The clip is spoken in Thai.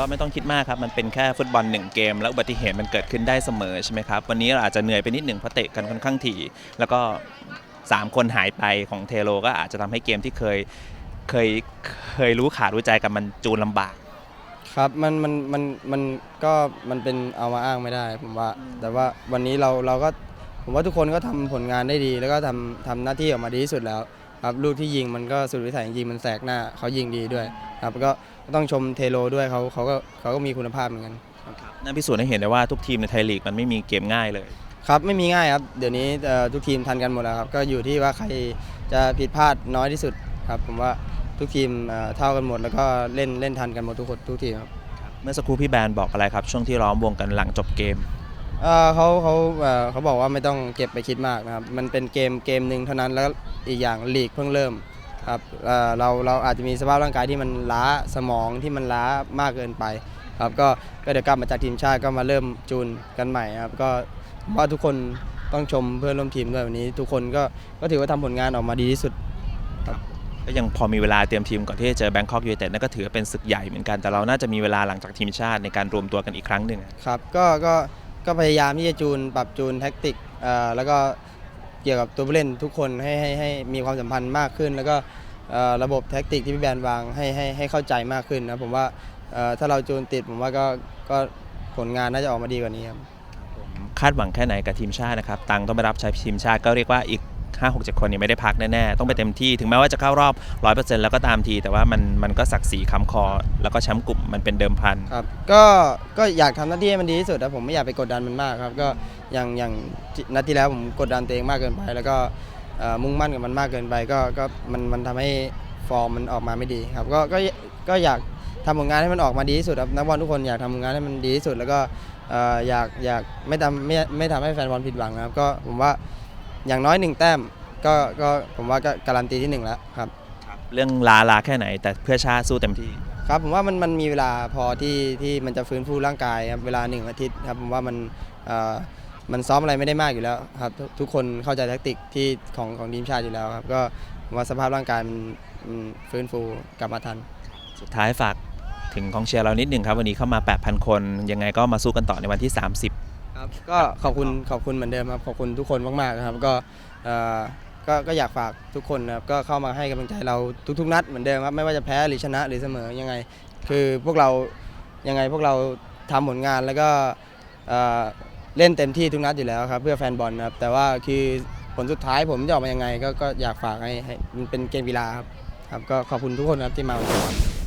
ก็ไม่ต้องคิดมากครับ มันเป็นแค่ฟุตบอลหนึ่งเกม แล้วอุบัติเหตุมันเกิดขึ้นได้เสมอใช่ไหมครับ วันนี้เราอาจจะเหนื่อยไปนิดหนึ่งเพราะเตะกันค่อนข้างถี่ แล้วก็ 3 คนหายไปของเทโลก็อาจจะทำให้เกมที่เคยเคยเคยรู้ขาดรู้ใจกันมันจูนลำบาก ครับ มันมันมันมันก็มันเป็นเอามาอ้างไม่ได้ ผมว่า แต่ว่าวันนี้เราเราก็ผมว่าทุกคนก็ทำผลงานได้ดี แล้วก็ทำทำหน้าที่ออกมาดีที่สุดแล้ว ครับลูกที่ยิงมันก็สุดวิสัยจริงๆมันแสกหน้าเขายิงดีด้วยครับก็ก็ต้องชมเทโลด้วยเขาเขาก็เขาก็มีคุณภาพเหมือนกันนั่นพิสูจน์ให้เห็นได้ว่าทุกทีมในไทยลีกมันไม่มีเกมง่ายเลย ครับไม่มีง่ายครับ เดี๋ยวนี้เอ่อทุกทีมทันกันหมดแล้วครับ ก็อยู่ที่ว่าใครจะผิดพลาดน้อยที่สุดครับ ผมว่าทุกทีมเอ่อเท่ากันหมด แล้วก็เล่นเล่นทันกันหมดทุกคนทุกทีมครับเมื่อสักครู่พี่แบนบอกอะไรครับ ช่วงที่ล้อมวงกันหลังจบเกมเอ่อเขาเขาเอ่อเขาบอกว่าไม่ต้องเก็บไปคิดมากนะครับ มันเป็นเกมเกมหนึ่งเท่านั้นแล้ว อีกอย่างลีกเพิ่งเริ่มครับเอ่อเราเราอาจจะมีสภาพร่างกายที่มันล้าสมองที่มันล้ามากเกินไปครับก็ก็เดี๋ยวกลับมาจากทีมชาติก็มาเริ่มจูนกันใหม่ครับก็ผมว่าทุกคนต้องชมเพื่อนร่วมทีมด้วยวันนี้ ทุกคนก็ก็ถือว่าทำผลงานออกมาดีที่สุด ก็ยังพอมีเวลาเตรียมทีมก่อนที่จะเจอแบงคอกยูไนเต็ดนั่นก็ถือว่าเป็นศึกใหญ่เหมือนกันแต่เราน่าจะมีเวลาหลังจากทีมชาติในการรวมตัวกันอีกครั้งหนึ่ง ครับก็ก็ก็พยายามที่จะจูนปรับจูนแท็กติกเอ่อแล้วก็ เกี่ยวกับตัวผู้เล่นทุกคนให้ให้ให้มีความสัมพันธ์มากขึ้น แล้วก็ระบบแท็กติกที่พี่แบรนด์วางให้ให้ให้เข้าใจมากขึ้นนะผมว่าถ้าเราจูนติดผมว่าก็ก็ผลงานน่าจะออกมาดีกว่านี้ครับคาดหวังแค่ไหนกับทีมชาตินะครับ ตังต้องไปรับใช้ทีมชาติก็เรียกว่าอีก 5 6 7 คนเนี่ยไม่ได้พักแน่ๆ ต้องไปเต็มที่ถึงแม้ว่าจะเข้ารอบ 100%แล้วก็ตามที แต่ว่ามันมันก็ศักดิ์ศรีค้ำคอ แล้วก็แชมป์กลุ่มมันเป็นเดิมพัน ครับก็ก็อยากทำหน้าที่ให้มันดีที่สุดนะผมไม่อยากไปกดดันมันมากครับ ก็อย่างอย่างนัดที่แล้วผมกดดันตัวเองมากเกินไป แล้วก็เอ่อมุ่งมั่นกับมันมากเกินไป ก็ก็มันมันทำให้ฟอร์มมันออกมาไม่ดีครับ ก็ก็ก็อยากทำผลงานให้มันออกมาดีที่สุดครับนักบอลทุกคนอยากทำผลงานให้มันดีที่สุด แล้วก็เอ่ออยากอยากไม่ทำไม่ไม่ทำให้แฟนบอลผิดหวังนะครับ ก็ผมว่าอย่างน้อยหนึ่งแต้ม ก็ก็ผมว่าก็การันตีที่หนึ่งแล้วครับ เรื่องลาลาแค่ไหน แต่เพื่อชาติสู้เต็มที่ ครับผมว่ามันมันมีเวลาพอที่ที่มันจะฟื้นฟูร่างกายครับเวลาหนึ่งอาทิตย์ครับผมว่ามันเอ่อมันซ้อมอะไรไม่ได้มากอยู่แล้วครับทุกทุกคนเข้าใจแทคติกที่ของของทีมชาติอยู่แล้วครับก็ผมว่าสภาพร่างกายมันมันฟื้นฟูกลับมาทัน สุดท้ายฝากถึงกองเชียร์เรานิดหนึ่งครับ วันนี้เข้ามา 8,000 คน ยังไงก็มาสู้กันต่อในวันที่ 30 ครับก็ขอบคุณขอบคุณเหมือนเดิมครับขอบคุณทุกคนมากๆนะครับก็เอ่อ ก็ก็อยากฝากทุกคนนะครับก็เข้ามาให้กำลังใจเราทุกๆนัดเหมือนเดิมครับไม่ว่าจะแพ้หรือชนะหรือเสมอยังไง คือพวกเรายังไงพวกเราทำผลงานแล้วก็เอ่อเล่นเต็มที่ทุกนัดอยู่แล้วครับเพื่อแฟนบอลนะครับแต่ว่าคือผลสุดท้ายผมจะออกมายังไง ก็ก็อยากฝากให้ให้มันเป็นเกมกีฬาครับครับก็ขอบคุณทุกคนครับที่มาวันนี้